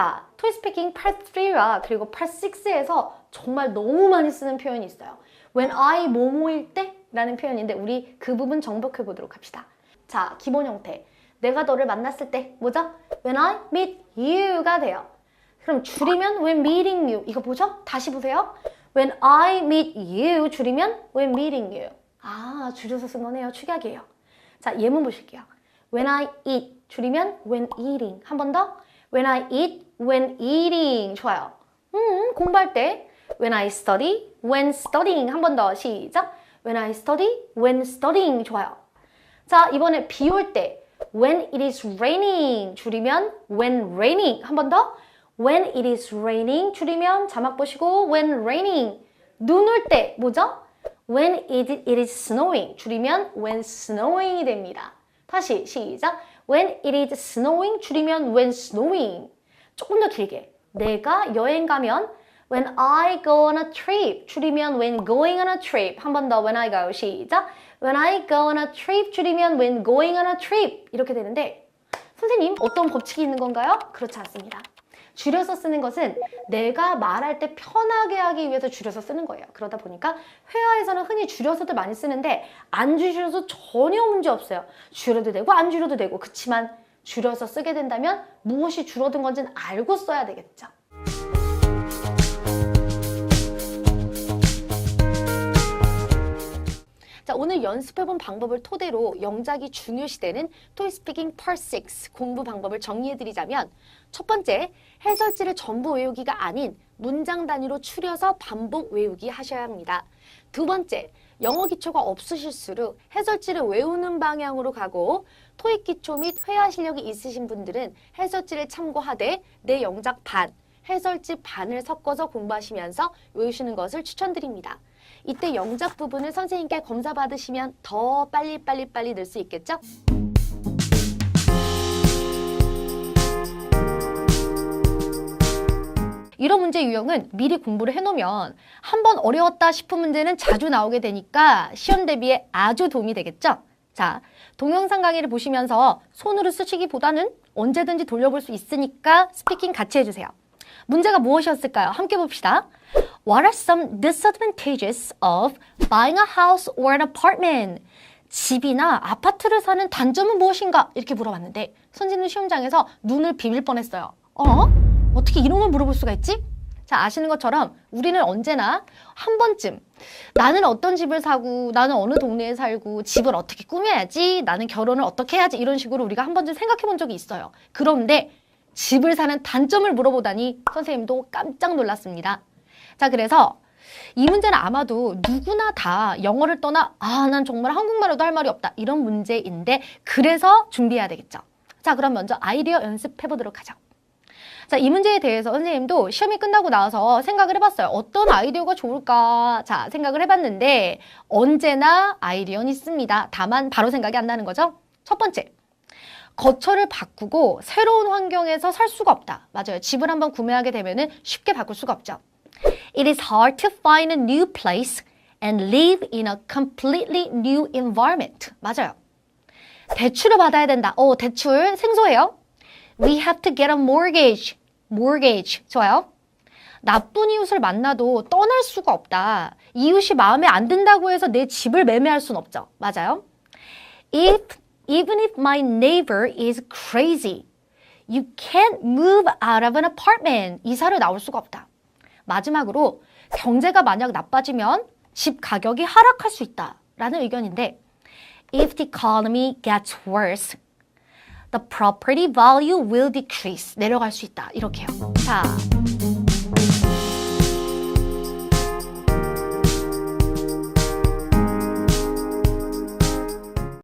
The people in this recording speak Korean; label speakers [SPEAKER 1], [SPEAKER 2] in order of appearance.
[SPEAKER 1] 자, 토이 스피킹 Part 3와 그리고 Part 6에서 정말 너무 많이 쓰는 표현이 있어요. When I 뭐뭐일 때 라는 표현인데 우리 그 부분 정복해 보도록 합시다. 자, 기본 형태. 내가 너를 만났을 때 뭐죠? When I meet you가 돼요. 그럼 줄이면 when meeting you. 이거 보죠? 다시 보세요. When I meet you 줄이면 when meeting you. 아, 줄여서 쓴 거네요. 축약이에요. 자, 예문 보실게요. When I eat 줄이면 when eating. 한 번 더. When I eat, when eating. 좋아요. 음, 공부할 때 when I study, when studying. 한 번 더 시작. When I study, when studying. 좋아요. 자, 이번에 비 올 때 when it is raining 줄이면 when raining. 한 번 더. when it is raining 줄이면 자막 보시고 when raining. 눈 올 때 뭐죠? when it, it is snowing 줄이면 when snowing이 됩니다. 다시 시작. When it is snowing 줄이면 when snowing. 조금 더 길게. 내가 여행 가면 when I go on a trip 줄이면 when going on a trip. 한 번 더 when I go 시작. when I go on a trip 줄이면 when going on a trip. 이렇게 되는데 선생님 어떤 법칙이 있는 건가요? 그렇지 않습니다. 줄여서 쓰는 것은 내가 말할 때 편하게 하기 위해서 줄여서 쓰는 거예요. 그러다 보니까 회화에서는 흔히 줄여서도 많이 쓰는데 안 줄여서 전혀 문제 없어요. 줄여도 되고 안 줄여도 되고 그치만 줄여서 쓰게 된다면 무엇이 줄어든 건지는 알고 써야 되겠죠. 연습해본 방법을 토대로 영작이 중요시되는 토이 스피킹 Part 6 공부 방법을 정리해드리자면 첫 번째, 해설지를 전부 외우기가 아닌 문장 단위로 추려서 반복 외우기 하셔야 합니다. 두 번째, 영어 기초가 없으실수록 해설지를 외우는 방향으로 가고 토익 기초 및 회화 실력이 있으신 분들은 해설지를 참고하되 내 영작 반, 해설지 반을 섞어서 공부하시면서 외우시는 것을 추천드립니다. 이때 영작 부분을 선생님께 검사 받으시면 더 빨리 빨리 빨리 늘 수 있겠죠? 이런 문제 유형은 미리 공부를 해놓으면 한 번 어려웠다 싶은 문제는 자주 나오게 되니까 시험 대비에 아주 도움이 되겠죠? 자, 동영상 강의를 보시면서 손으로 쓰시기보다는 언제든지 돌려볼 수 있으니까 스피킹 같이 해주세요. 문제가 무엇이었을까요? 함께 봅시다. What are some disadvantages of buying a house or an apartment? 집이나 아파트를 사는 단점은 무엇인가? 이렇게 물어봤는데 선진은 시험장에서 눈을 비빌 뻔했어요. 어? 어떻게 이런 걸 물어볼 수가 있지? 자, 아시는 것처럼 우리는 언제나 한 번쯤 나는 어떤 집을 사고 나는 어느 동네에 살고 집을 어떻게 꾸며야지 나는 결혼을 어떻게 해야지 이런 식으로 우리가 한 번쯤 생각해 본 적이 있어요. 그런데 집을 사는 단점을 물어보다니 선생님도 깜짝 놀랐습니다. 자, 그래서 이 문제는 아마도 누구나 다 영어를 떠나 아, 난 정말 한국말로도 할 말이 없다. 이런 문제인데 그래서 준비해야 되겠죠. 자, 그럼 먼저 아이디어 연습해 보도록 하죠. 자, 이 문제에 대해서 선생님도 시험이 끝나고 나서 생각을 해봤어요. 어떤 아이디어가 좋을까? 자, 생각을 해봤는데 언제나 아이디어는 있습니다. 다만 바로 생각이 안 나는 거죠. 첫 번째, 거처를 바꾸고 새로운 환경에서 살 수가 없다. 맞아요. 집을 한번 구매하게 되면 은 쉽게 바꿀 수가 없죠. It is hard to find a new place and live in a completely new environment. 맞아요. 대출을 받아야 된다. 어, 대출 생소해요. We have to get a mortgage. mortgage. 좋아요. 나쁜 이웃을 만나도 떠날 수가 없다. 이웃이 마음에 안 든다고 해서 내 집을 매매할 순 없죠. 맞아요. If, even if my neighbor is crazy, you can't move out of an apartment. 이사를 나올 수가 없다. 마지막으로 경제가 만약 나빠지면 집 가격이 하락할 수 있다라는 의견인데 if the economy gets worse, the property value will decrease. 내려갈 수 있다. 이렇게요. 자,